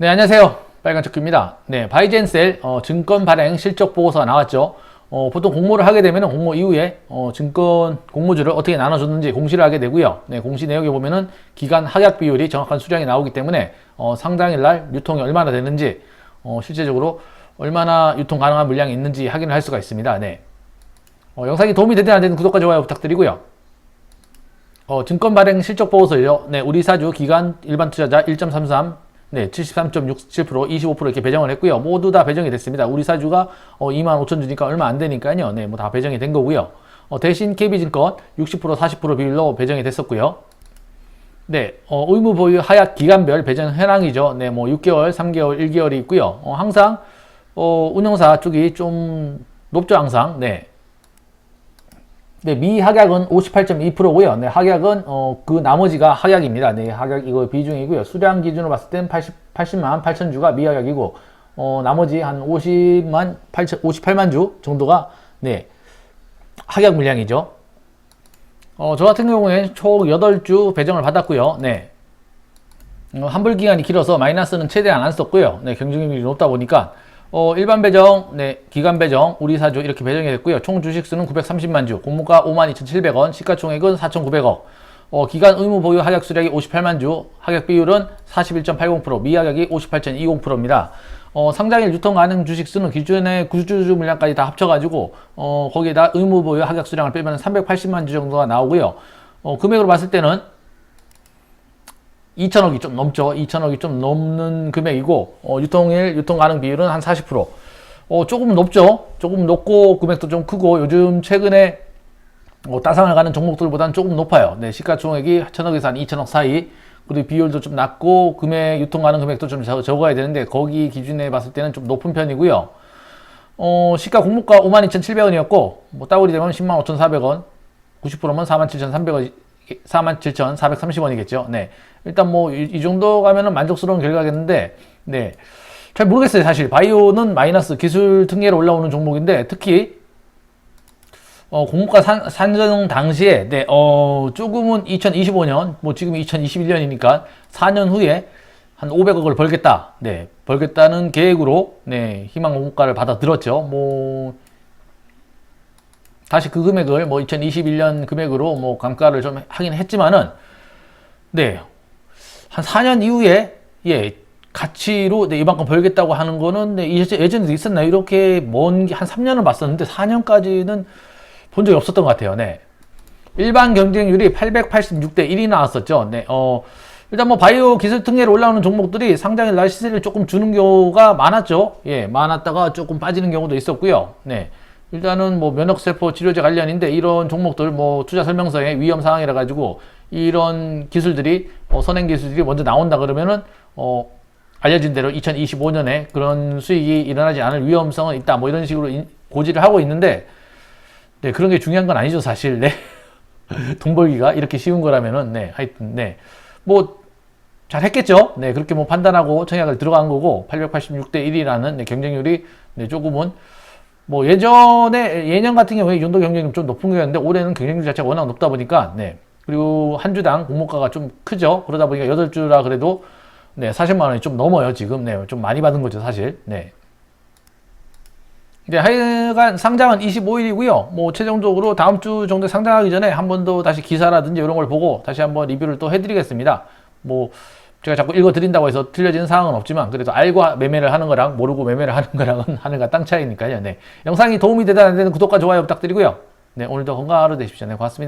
네, 안녕하세요. 빨간초크입니다. 네, 바이젠셀 어, 증권 발행 실적 보고서가 나왔죠. 어, 보통 공모를 하게 되면 공모 이후에 어, 증권 공모주를 어떻게 나눠줬는지 공시를 하게 되고요. 네, 공시 내역에 보면은 기간 하약 비율이 정확한 수량이 나오기 때문에 어, 상장일 날 유통이 얼마나 되는지 어, 실제적으로 얼마나 유통 가능한 물량이 있는지 확인을 할 수가 있습니다. 네. 어, 영상이 도움이 되든 안 되든 구독과 좋아요 부탁드리고요. 어, 증권 발행 실적 보고서요. 네, 우리 사주 기간 일반 투자자 1.33, 네, 73.67%, 25% 이렇게 배정을 했고요. 모두 다 배정이 됐습니다. 우리 사주가 어, 2만 5천 주니까 얼마 안 되니까요. 네, 뭐 다 배정이 된 거고요. 어, 대신 KB증권 60% 40% 비율로 배정이 됐었고요. 네, 어, 의무 보유 하약 기간별 배정 현황이죠. 네, 뭐 6개월, 3개월, 1개월이 있고요. 어, 항상 어, 운영사 쪽이 좀 높죠, 항상. 네. 네, 미하약은 58.2%고요. 네, 하약은 어, 그 나머지가 하약입니다. 네, 하약 이거 비중이고요. 수량 기준으로 봤을 땐 80, 80만 8천 주가 미하약이고 어, 나머지 한 50만 8천 58만 주 정도가 네, 하약 물량이죠. 어, 저 같은 경우에 총 8주 배정을 받았고요. 네. 어, 환불 기간이 길어서 마이너스는 최대한 안 썼고요. 네, 경쟁률이 높다 보니까 어, 일반 배정, 네, 기간 배정, 우리 사주 이렇게 배정이 됐고요. 총 주식 수는 930만 주, 공모가 52,700원, 시가총액은 4,900억. 어, 기간 의무 보유 하격 수량이 58만 주, 하격 비율은 41.80%, 미하격이 58.20%입니다. 어, 상장일 유통 가능 주식 수는 기존의 구주주 물량까지 다 합쳐가지고, 어, 거기에다 의무 보유 하격 수량을 빼면 380만 주 정도가 나오고요. 어, 금액으로 봤을 때는 2천억이 좀 넘죠. 2천억이 좀 넘는 금액이고 어, 유통일 유통 가능 비율은 한 40%. 어, 조금 높죠. 조금 높고 금액도 좀 크고 요즘 최근에 어, 따상을 가는 종목들보다는 조금 높아요. 네, 시가총액이 천억에서 한 2천억 사이. 그리고 비율도 좀 낮고 금액 유통 가능 금액도 좀 적- 적어야 되는데 거기 기준에 봤을 때는 좀 높은 편이고요. 어, 시가 공모가 52,700원이었고 뭐 따블이 되면 10만 5,400원, 90%면 47,300원, 47,430원이겠죠. 네. 일단 뭐이 정도 가면은 만족스러운 결과겠는데 네. 잘 모르겠어요, 사실. 바이오는 마이너스 기술 특례로 올라오는 종목인데 특히 어, 공모가 산, 산정 당시에 네, 어, 조금은 2025년, 뭐 지금 2021년이니까 4년 후에 한 500억을 벌겠다. 네, 벌겠다는 계획으로 네, 희망 공모가를 받아 들었죠. 뭐 다시 그 금액을 뭐 2021년 금액으로 뭐 감가를 좀 하긴 했지만은 네. 한 4년 이후에 예, 가치로 네, 이만큼 벌겠다고 하는 거는 네, 예전- 예전에도 있었나요? 이렇게 먼 한 3년을 봤었는데 4년까지는 본 적이 없었던 것 같아요. 네. 일반 경쟁률이 886대 1이 나왔었죠. 네. 어, 일단 뭐 바이오 기술 특례로 올라오는 종목들이 상장일 날 시세를 조금 주는 경우가 많았죠. 예, 많았다가 조금 빠지는 경우도 있었고요. 네. 일단은 뭐 면역세포 치료제 관련인데 이런 종목들 뭐 투자 설명서에 위험 사항이라 가지고 이런 기술들이 어, 선행 기술들이 먼저 나온다 그러면은 어, 알려진 대로 2025년에 그런 수익이 일어나지 않을 위험성은 있다. 뭐 이런 식으로 인- 고지를 하고 있는데 네, 그런 게 중요한 건 아니죠, 사실. 네. 돈 벌기가 이렇게 쉬운 거라면은, 네, 하여튼, 네. 뭐, 잘 했겠죠? 네, 그렇게 뭐 판단하고 청약을 들어간 거고, 886대 1이라는 네, 경쟁률이, 네, 조금은, 뭐, 예전에, 예년 같은 경우에 이 정도 경쟁률 좀 높은 거였는데, 올해는 경쟁률 자체가 워낙 높다 보니까, 네. 그리고 한 주당 공모가가 좀 크죠? 그러다 보니까 8주라 그래도, 네, 40만 원이 좀 넘어요, 지금. 네, 좀 많이 받은 거죠, 사실. 네. 이제 하여간 상장은 25일이고요. 뭐 최종적으로 다음 주 정도 상장하기 전에 한 번 더 다시 기사라든지 이런 걸 보고 다시 한번 리뷰를 또 해드리겠습니다. 뭐 제가 자꾸 읽어드린다고 해서 틀려진 사항은 없지만 그래도 알고 매매를 하는 거랑 모르고 매매를 하는 거랑은 하늘과 땅 차이니까요. 네. 영상이 도움이 되다 안 되는 구독과 좋아요 부탁드리고요. 네, 오늘도 건강한 하루 되십시오. 네, 고맙습니다.